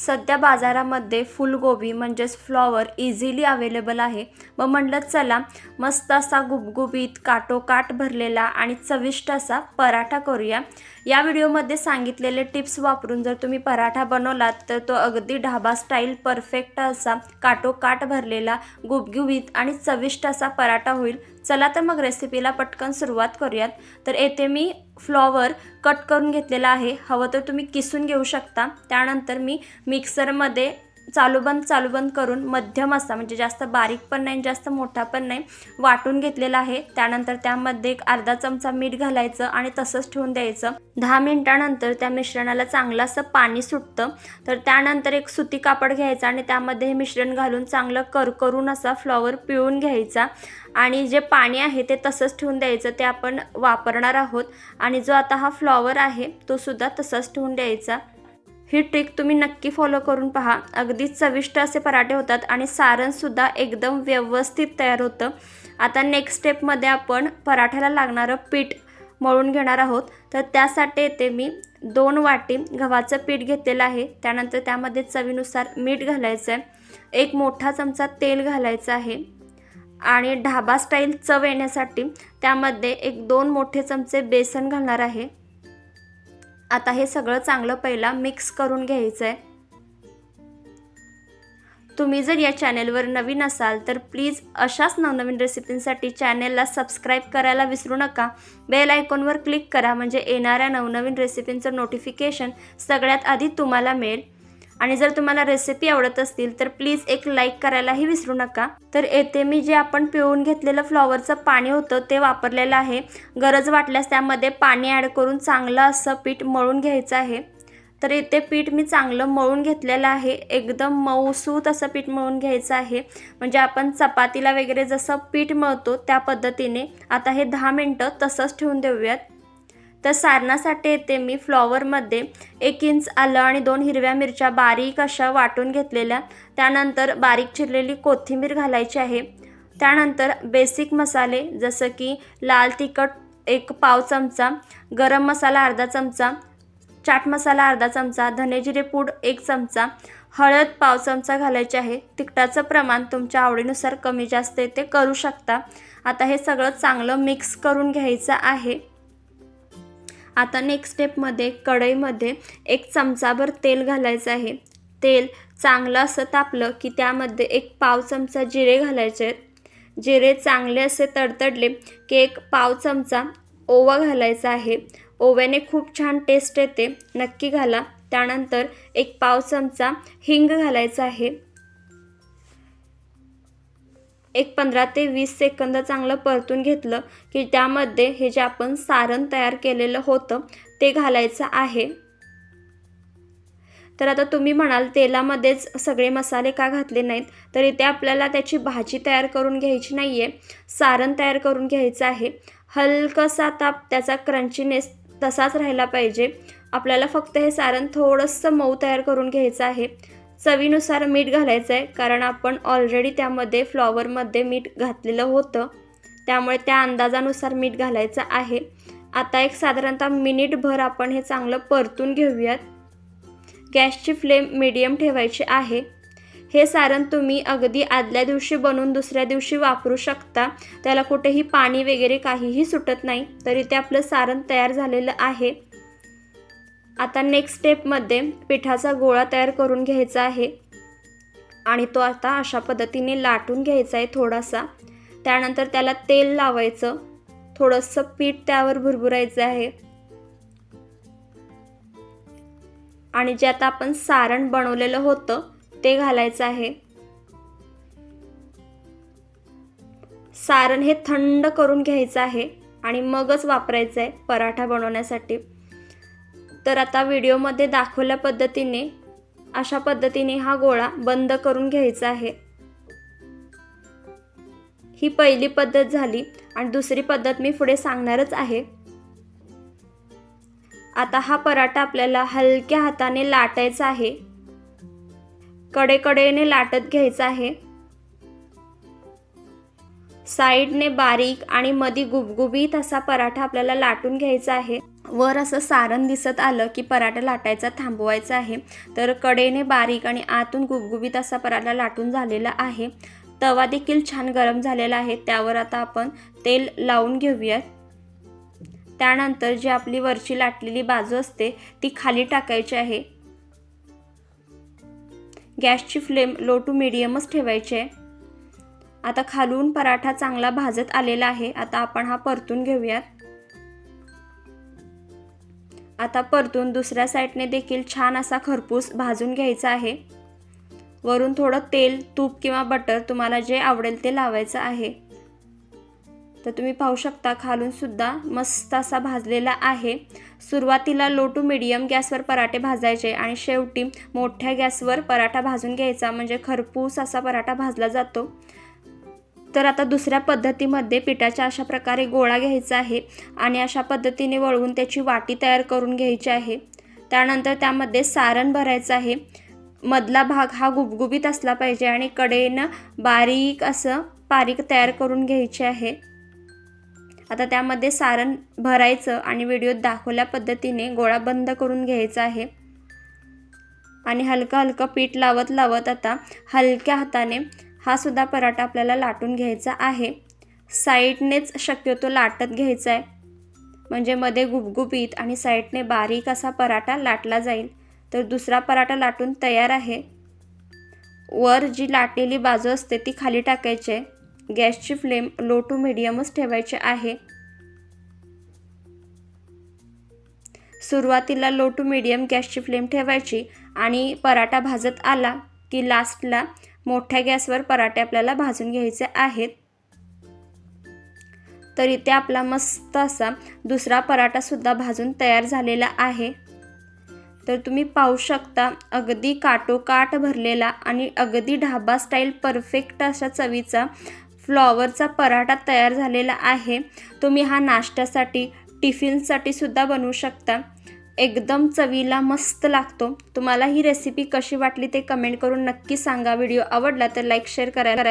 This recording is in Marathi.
सध्या बाजारामध्ये फुलगोबी म्हणजेच फ्लॉवर इझिली अवेलेबल आहे. मग म्हणलं चला मस्त असा गुबगुबीत काटोकाट भरलेला आणि चविष्ट असा पराठा करूया. या व्हिडिओमध्ये सांगितलेले टिप्स वापरून जर तुम्ही पराठा बनवलात तर तो अगदी ढाबा स्टाईल परफेक्ट असा काटोकाट भरलेला गुबगुबीत आणि चविष्ट असा पराठा होईल. चला तर मग रेसिपीला पटकन सुरुवात करूयात. तर येथे मी फ्लॉवर कट करून घेतलेला आहे. हवं तर तुम्ही किसून घेऊ शकता. त्यानंतर मी मिक्सरमध्ये चालूबंद चालूबंद करून मध्यम असा म्हणजे जास्त बारीक पण नाही जास्त मोठा पण नाही वाटून घेतलेला आहे. त्यानंतर त्यामध्ये एक अर्धा चमचा मीठ घालायचं आणि तसंच ठेवून द्यायचं. दहा मिनिटानंतर त्या मिश्रणाला चांगलं असं पाणी सुटतं. तर त्यानंतर एक सुती कापड घ्यायचं आणि त्यामध्ये हे मिश्रण घालून चांगलं करकरून असा फ्लॉवर पिळून घ्यायचा. आणि जे पाणी आहे ते तसंच ठेवून द्यायचं ते आपण वापरणार आहोत. आणि जो आता हा फ्लॉवर आहे तो सुद्धा तसाच ठेवून द्यायचा. ही ट्रिक तुम्ही नक्की फॉलो करून पहा. अगदी चविष्ट असे पराठे होतात आणि सारणसुद्धा एकदम व्यवस्थित तयार होतं. आता नेक्स्ट स्टेपमध्ये आपण पराठ्याला लागणारं पीठ मळून घेणार आहोत. तर त्यासाठी येते मी दोन वाटी गव्हाचं पीठ घेतलेलं आहे. त्यानंतर त्यामध्ये चवीनुसार मीठ घालायचं आहे एक मोठा चमचा तेल घालायचं आहे. आणि ढाबा स्टाईल चव येण्यासाठी त्यामध्ये एक दोन मोठे चमचे बेसन घालणार आहे. आता हे सगळं चांगलं पहिला मिक्स करून घ्यायचं आहे तुम्ही जर या चॅनेलवर नवीन असाल तर प्लीज अशाच नवनवीन रेसिपींसाठी चॅनेलला सबस्क्राईब करायला विसरू नका. बेल आयकॉनवर क्लिक करा म्हणजे येणाऱ्या नवनवीन रेसिपींचं नोटिफिकेशन सगळ्यात आधी तुम्हाला मिळेल. आणि जर तुम्हाला रेसिपी आवडत असतील तर प्लीज एक लाईक करायलाही विसरू नका. तर येथे मी जे आपण पिळून घेतलेलं फ्लॉवरचं पाणी होतं ते वापरलेलं आहे. गरज वाटल्यास त्यामध्ये पाणी ॲड करून चांगलं असं पीठ मळून घ्यायचं आहे. तर इथे पीठ मी चांगलं मळून घेतलेलं आहे. एकदम मऊसूत असं पीठ मळून घ्यायचं आहे. म्हणजे आपण चपातीला वगैरे जसं पीठ मळतो त्या पद्धतीने. आता हे दहा मिनटं तसंच ठेवून देऊयात. तर सारणासाठी येते मी फ्लॉवरमध्ये. एक इंच आलं आणि दोन हिरव्या मिरच्या बारीक अशा वाटून घेतलेल्या. त्यानंतर बारीक चिरलेली कोथिंबीर घालायची आहे. त्यानंतर बेसिक मसाले जसं की लाल तिखट एक पाव चमचा गरम मसाला अर्धा चमचा चाट मसाला अर्धा चमचा धनेजिरे पूड एक चमचा हळद पाव चमचा घालायचे आहे. तिखटाचं प्रमाण तुमच्या आवडीनुसार कमी जास्त ते करू शकता. आता हे सगळं चांगलं मिक्स करून घ्यायचं आहे. आता नेक्स्ट स्टेपमध्ये कढईमध्ये एक चमचाभर तेल घालायचं आहे. तेल चांगलं असं तापलं की त्यामध्ये एक पाव चमचा जिरे घालायचे आहेत. जिरे चांगले असे तडतडले की एक पाव चमचा ओवा घालायचा आहे. ओव्याने खूप छान टेस्ट येते. नक्की घाला. त्यानंतर एक पाव चमचा हिंग घालायचा आहे. एक पंधरा ते वीस सेकंद चांगलं परतून घेतलं की त्यामध्ये हे जे आपण सारण तयार केलेलं होतं ते घालायचं आहे. तर आता तुम्ही म्हणाल तेलामध्येच सगळे मसाले का घातले नाहीत? तर इथे आपल्याला त्याची भाजी तयार करून घ्यायची नाही आहे सारण तयार करून घ्यायचं आहे. हलकसा ताप त्याचा क्रंचीनेस तसाच राहिला पाहिजे. आपल्याला फक्त हे सारण थोडंसं मऊ तयार करून घ्यायचं आहे. चवीनुसार मीठ घालायचं आहे कारण आपण ऑलरेडी त्यामध्ये फ्लॉवरमध्ये मीठ घातलेलं होतं. त्यामुळे त्या अंदाजानुसार मीठ घालायचं आहे. आता एक साधारणतः मिनिटभर आपण हे चांगलं परतून घेऊयात. गॅसची फ्लेम मिडियम ठेवायची आहे. हे सारण तुम्ही अगदी आदल्या दिवशी बनवून दुसऱ्या दिवशी वापरू शकता. त्याला कुठेही पाणी वगैरे काहीही सुटत नाही. तरी ते आपलं सारण तयार झालेलं आहे. आता नेक्स्ट स्टेपमध्ये पिठाचा गोळा तयार करून घ्यायचा आहे. आणि तो आता अशा पद्धतीने लाटून घ्यायचा आहे थोडासा. त्यानंतर त्याला तेल लावायचं. थोडंसं पीठ त्यावर भुरभुरायचं आहे. आणि जे आता आपण सारण बनवलेलं होतं ते घालायचं आहे. सारण हे थंड करून घ्यायचं आहे आणि मगच वापरायचं आहे पराठा बनवण्यासाठी. तर आता व्हिडिओमध्ये दाखवल्या पद्धतीने अशा पद्धतीने हा गोळा बंद करून घ्यायचा आहे. ही पहिली पद्धत झाली आणि दुसरी पद्धत मी पुढे सांगणारच आहे. आता हा पराठा आपल्याला हलक्या हाताने लाटायचा आहे. कडेकडेने लाटत घ्यायचा आहे. साईडने बारीक आणि मधी गुबगुबीत असा पराठा आपल्याला लाटून घ्यायचा आहे. वर असं सारण दिसत आलं की पराठा लाटायचा थांबवायचा आहे. तर कडेने बारीक आणि आतून गुबगुबीत असा पराठा लाटून झालेला आहे. तवा देखील छान गरम झालेला आहे. त्यावर आता आपण तेल लावून घेऊयात. त्यानंतर जी आपली वरची लाटलेली बाजू असते ती खाली टाकायची आहे. गॅसची फ्लेम लो टू मिडियमच ठेवायची आहे. आता खालून पराठा चांगला भाजत आलेला आहे. आता आपण हा परतून घेऊयात. आता परतून दुसऱ्या साईडने देखील छान असा खरपूस भाजून घ्यायचा आहे. वरून थोडं तेल तूप किंवा बटर तुम्हाला जे आवडेल ते लावायचं आहे. तर तुम्ही पाहू शकता खालून सुद्धा मस्त असा भाजलेला आहे. सुरुवातीला लो टू मिडियम गॅसवर पराठे भाजायचे आणि शेवटी मोठ्या गॅसवर पराठा भाजून घ्यायचा. म्हणजे खरपूस असा पराठा भाजला जातो. तर आता दुसऱ्या पद्धतीमध्ये पिठाच्या अशा प्रकारे गोळा घ्यायचा आहे आणि अशा पद्धतीने वळवून त्याची वाटी तयार करून घ्यायची आहे. त्यानंतर त्यामध्ये सारण भरायचं आहे. मधला भाग हा गुबगुबीत असला पाहिजे आणि कडेनं बारीक असं पारीक तयार करून घ्यायचे आहे. आता त्यामध्ये सारण भरायचं आणि व्हिडिओत दाखवल्या पद्धतीने गोळा बंद करून घ्यायचा आहे. आणि हलकं हलकं पीठ लावत लावत आता हलक्या हाताने हा सुद्धा पराठा आपल्याला लाटून घ्यायचा आहे. साईडनेच शक्यतो लाटत घ्यायचा आहे. म्हणजे मध्ये गुबगुबीत आणि साईडने बारीक असा पराठा लाटला जाईल. तर दुसरा पराठा लाटून तयार आहे. वर जी लाटलेली बाजू असते ती खाली टाकायची आहे. गॅसची फ्लेम लो टू मिडियमच ठेवायची आहे. सुरुवातीला लो टू मिडियम गॅसची फ्लेम ठेवायची आणि पराठा भाजत आला की लास्टला मोठ्या गॅसवर पराठे आपल्याला भाजून घ्यायचे आहेत. तर इथे आपला मस्त असा दुसरा पराठासुद्धा भाजून तयार झालेला आहे. तर तुम्ही पाहू शकता अगदी काटोकाट भरलेला आणि अगदी ढाबा स्टाईल परफेक्ट अशा चवीचा फ्लॉवरचा पराठा तयार झालेला आहे. तुम्ही हा नाश्त्यासाठी टिफिनसाठी सुद्धा बनवू शकता. एकदम चवीला मस्त लागतो. तुम्हाला ही रेसिपी कशी वाटली ते कमेंट करून नक्की सांगा. व्हिडिओ आवडला तर लाईक शेअर करायला